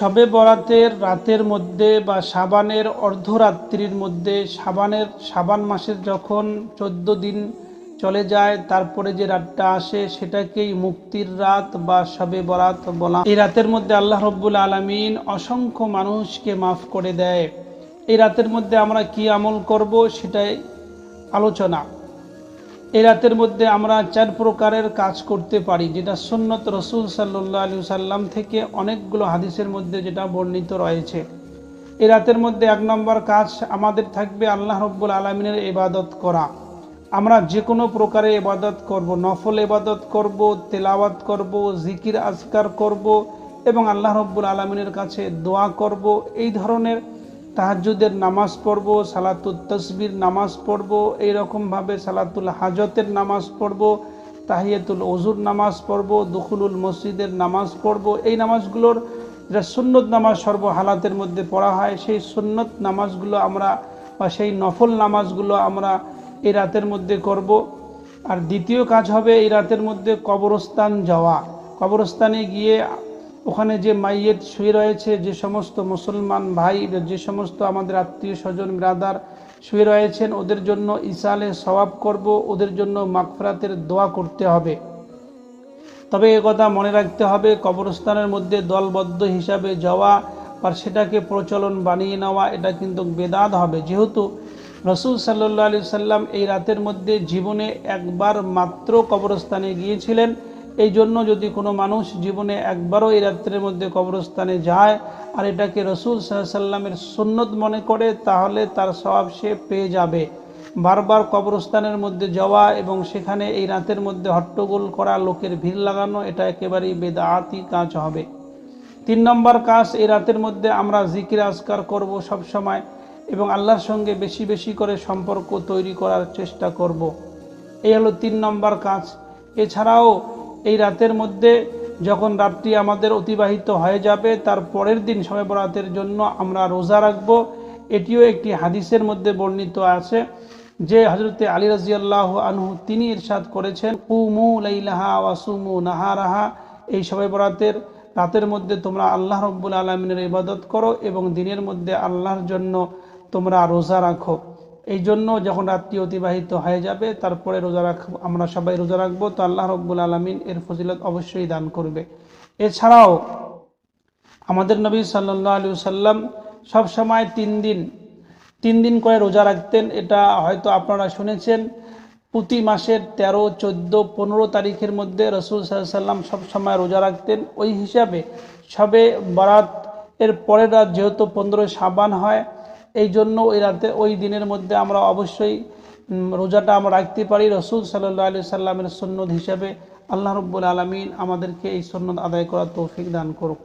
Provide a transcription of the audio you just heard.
শবে বরাতের রাতের মধ্যে বা সাবানের অর্ধরাত্রির মধ্যে সাবানের, সাবান মাসের যখন চোদ্দ দিন চলে যায়, তারপরে যে রাতটা আসে সেটাকেই মুক্তির রাত বা শবে বরাত বলা। এই রাতের মধ্যে আল্লাহ রব্বুল আলমিন অসংখ্য মানুষকে মাফ করে দেয়। এই রাতের মধ্যে আমরা কি আমল করব সেটাই আলোচনা। এই রাতের মধ্যে আমরা চার প্রকারের কাজ করতে পারি, যেটা সুন্নত রসুল সাল্লাহ আলু সাল্লাম থেকে অনেকগুলো হাদিসের মধ্যে যেটা বর্ণিত রয়েছে। এই রাতের মধ্যে এক নম্বর কাজ আমাদের থাকবে আল্লাহ রব্বুল আলমিনের ইবাদত করা। আমরা যে কোনো প্রকারে ইবাদত করব, নফল ইবাদত করব, তেলাওয়াত করব, জিকির, আজকার করব এবং আল্লাহ রব্বুল আলমিনের কাছে দোয়া করব, এই ধরনের তাহাজুদের নামাজ পড়ব সালাতুল তসবির নামাজ পড়ব এইরকমভাবে সালাতুল হাজতের নামাজ পড়ব, তাহিয়াতুল অজুর নামাজ পড়ব, দুখুলুল মসজিদের নামাজ পড়ব। এই নামাজগুলোর যেটা সুন্নত নামাজ সর্ব হালাতের মধ্যে পড়া হয়, সেই সুন্নত নামাজগুলো আমরা বা সেই নফল নামাজগুলো আমরা এই রাতের মধ্যে করব। আর দ্বিতীয় কাজ হবে এই রাতের মধ্যে কবরস্থান যাওয়া। কবরস্থানে গিয়ে ওখানে যে মাইয়েত শুয়ে রয়েছে, যে সমস্ত মুসলমান ভাই, যে সমস্ত আমাদের আত্মীয় স্বজন, ব্রাদার শুয়ে রয়েছেন, ওদের জন্য ইসালে সওয়াব করব, ওদের জন্য মাগফরাতের দোয়া করতে হবে। তবে কথা মনে রাখতে হবে, কবরস্থানের মধ্যে দলবদ্ধ হিসাবে যাওয়া আর সেটাকে প্রচলন বানিয়ে নেওয়া, এটা কিন্তু বেদাত হবে। যেহেতু রসুল সাল্লাহ আলি সাল্লাম এই রাতের মধ্যে জীবনে একবার মাত্র কবরস্থানে গিয়েছিলেন এই জন্য যদি কোনো মানুষ জীবনে একবারও এই রাত্রের মধ্যে কবরস্থানে যায় আর এটাকে রসুল সাল্লামের সুন্নত মনে করে, তাহলে তার স্বভাব সে পেয়ে যাবে। বারবার কবরস্থানের মধ্যে যাওয়া এবং সেখানে এই রাতের মধ্যে হট্টগোল করা, লোকের ভিড় লাগানো, এটা একেবারেই বেদাতি কাজ হবে। তিন নম্বর কাজ, এই রাতের মধ্যে আমরা জিকির আজকার করব সব সময় এবং আল্লাহর সঙ্গে বেশি বেশি করে সম্পর্ক তৈরি করার চেষ্টা করব। এই হলো তিন নম্বর কাজ। এছাড়াও এই রাতের মধ্যে যখন রাতটি আমাদের অতিবাহিত হয়ে যাবে, তার পরের দিন সবে বরাতের জন্য আমরা রোজা রাখব। এটিও একটি হাদিসের মধ্যে বর্ণিত আছে যে হজরতে আলী রাজিয়াল্লাহ আনহু তিনি ইরশাদ করেছেন, কুমু লাইলাহা ওয়াসুমু নাহারাহা। এই সবে বরাতের রাতের মধ্যে তোমরা আল্লাহ রব্বুল আলমিনের ইবাদত করো এবং দিনের মধ্যে আল্লাহর জন্য তোমরা রোজা রাখো। এই জন্য যখন রাত্রি অতিবাহিত হয়ে যাবে, তারপরে রোজা রাখ, আমরা সবাই রোজা রাখব, তো আল্লাহ রব্বুল আলমিন এর ফজিলত অবশ্যই দান করবে। এছাড়াও আমাদের নবী সাল্লাহ আলু সাল্লাম সব সময় তিন দিন তিন দিন করে রোজা রাখতেন। এটা হয়তো আপনারা শুনেছেন, প্রতি মাসের তেরো, চোদ্দ, পনেরো তারিখের মধ্যে রসুল সাল্লাম সব সময় রোজা রাখতেন। ওই হিসাবে সবে বরাত এর পরের রাত যেহেতু পনেরোই সাবান হয় এই জন্য ওই রাতে ওই দিনের মধ্যে আমরা অবশ্যই রোজাটা আমরা রাখতে পারি। রসুল সাল্লাহ আলি সাল্লামের সন্ন্যদ হিসাবে আল্লাহ রব্বুল আলমিন আমাদেরকে এই সন্ন্যদ আদায় করার তৌফিক দান করুক।